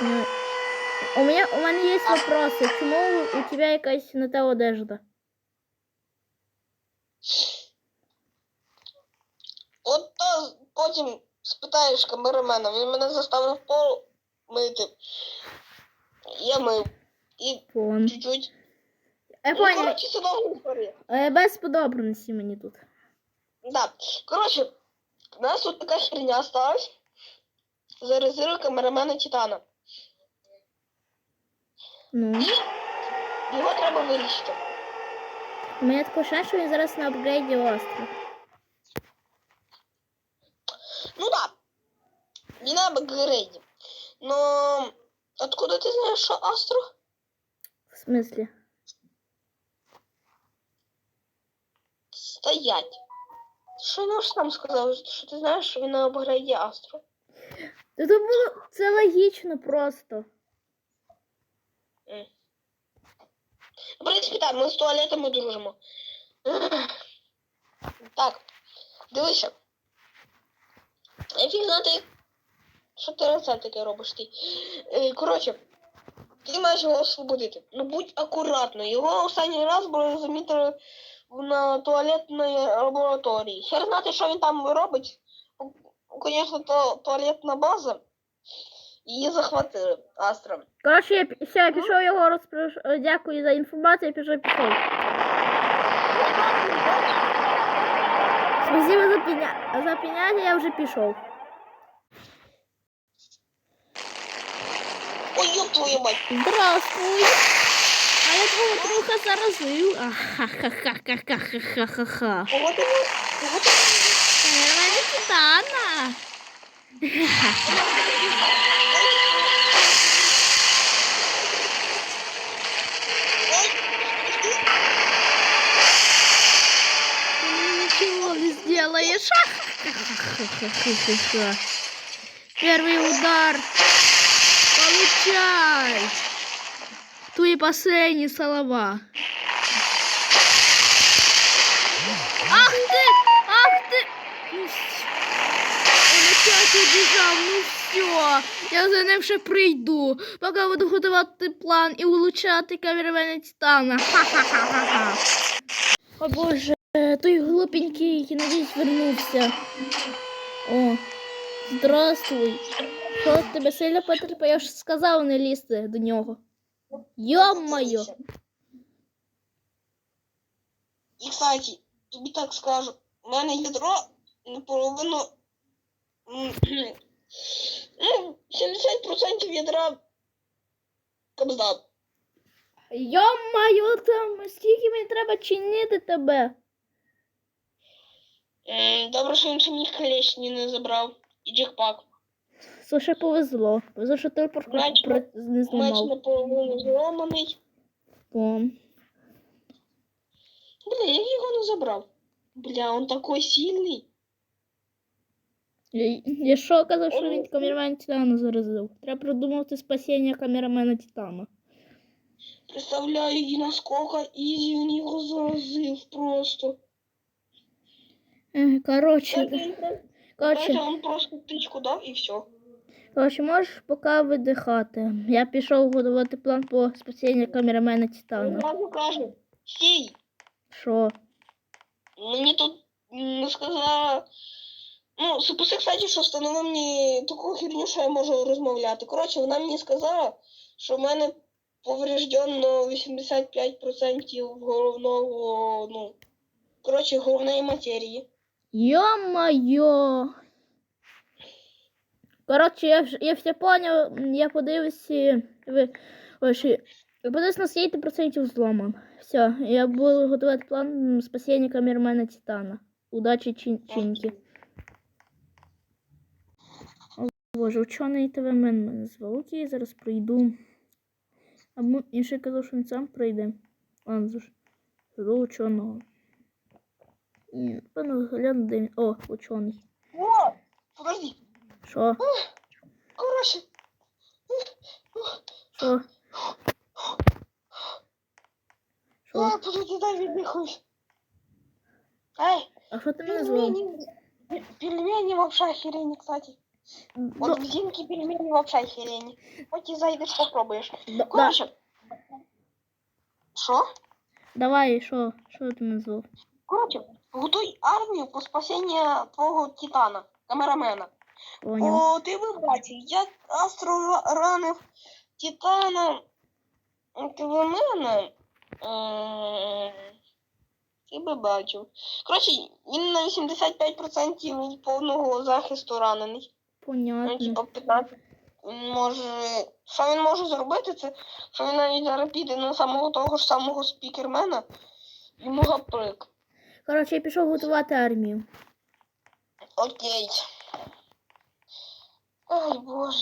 Ну, у меня, у мене є вопроси. Чому у тебя якась не та одежда? От то потім спитаєш камерамена, він мене заставив пол мити. Я мив. І чуть-чуть. Я Ну, понял. історія. Е, Безподобно неси мені тут. Да. Коротше, у нас тут така херня сталась. За резерву камерамена Титана. Ну. Його треба вирішити. У мене таке ощущення, що він зараз на апгрейді остров. Ну да. Не на апгрейді. Но откуда ти знаєш, що Астро? В смислі? Стоять. Що ну ж сам сказав, що ти знаєш, що він на апгрейді Астро? Та то було це логічно просто. В принципі, так, ми з туалетами дружимо. Так, дивися. Фіг знати, що ти рецепт таке робиш ти. Е, Коротше, ти маєш його освободити. Ну будь акуратно. Його останній раз було замітили на туалетній лабораторії. Хер знати, що він там робить. Звісно, то туалетна база. Її захватили Астра. Коротше, я, пі- все, я пішов його розпрош... е, Дякую за інформацію, я пішов пішов. Спасибо за, пеня... за пеняття, я вже пішов. Ой, ёб твою мать. Здравствуй. А я твого друга заразив. Ахахахахахахаха. Кого ти Кого ти Мене Титана. сделаешь. Ахахахахахаха. Первый удар. Получай. Твои последние слова. Ах ты! Ах ты! Ну, Он опять убежал, ну все. Я за ним ще прийду. Поки буду готувати план і улучшати камерамена Титана. Ха-ха-ха-ха-ха. О боже, той глупенький, надіюсь, вернувся. О, здравствуй. Що тебе сильно потерпає? Я ж сказав не лізти до нього. Йо-моє. І, кстати, тобі так скажу, у мене ядро наполовину. Ну, 70% ядра кабзда. Йо-моє, там скільки мені треба чинити тебе? Добре, що він ще мені клешні не забрав. І джекпак. Слушай, повезло. Повезло, що Меч про- не Меч наполовину зламаний. О. Бля, як його не забрав? Бля, он такой сильний. Я, я що казав, що він камерамен Титана заразив? Треба придумати спасіння камерамена Титана. Представляю, і наскільки ізі він його заразив просто. Короче, коротше, он просто тичку дав і все. коротше, можеш поки видихати. Я пішов готувати план по спасінню камерамена Титана. Одразу каже, стій, Що? мені тут м, сказала. Ну, Супуси, кстати, що встановив мені таку херню, що я можу розмовляти. Коротше, вона мені сказала, що в мене повреждено 85% головного, ну, коротше, головної матерії. Йо-моє. Коротше, я, я все поняв, я подивився. Ви, ось, я подивився на скільки процентів зломан. Все, я буду готувати план спасіння камермена Титана. Удачі чин, чинки. О, Боже, учений ТВ мен мене звав. Окей, зараз прийду. Або інший казав, що він сам прийде. Ладно, до ученого. Ні, Певно, гляну, де він. О, учений. О! Подожди. Що? Коротше. Що? Що? О, подожди, дай віддихусь. Ей, А що ти мене звав? пельмені. Пельмені вообще охерені, кстати. До- От в Зінки пельмені вообще херені. Хоч і зайдеш, попробуєш. да- да- Коротше. Що? Давай, що? Що ти назвав? Коротше, Готуй армію по спасіння твого титана, камерамена. Поняв. О, ти би бачив, як Астро ранив Титана. Мене. м, Ти би бачив. Коротше, він на 85% повного захисту ранений. Ну, Понятно. типа 15. Він може. Що він може зробити, це що він навіть зараз піде на самого того ж самого спікермена. Йому гаприк. Коротше, я пішов готувати армію. Окей. Ой, боже.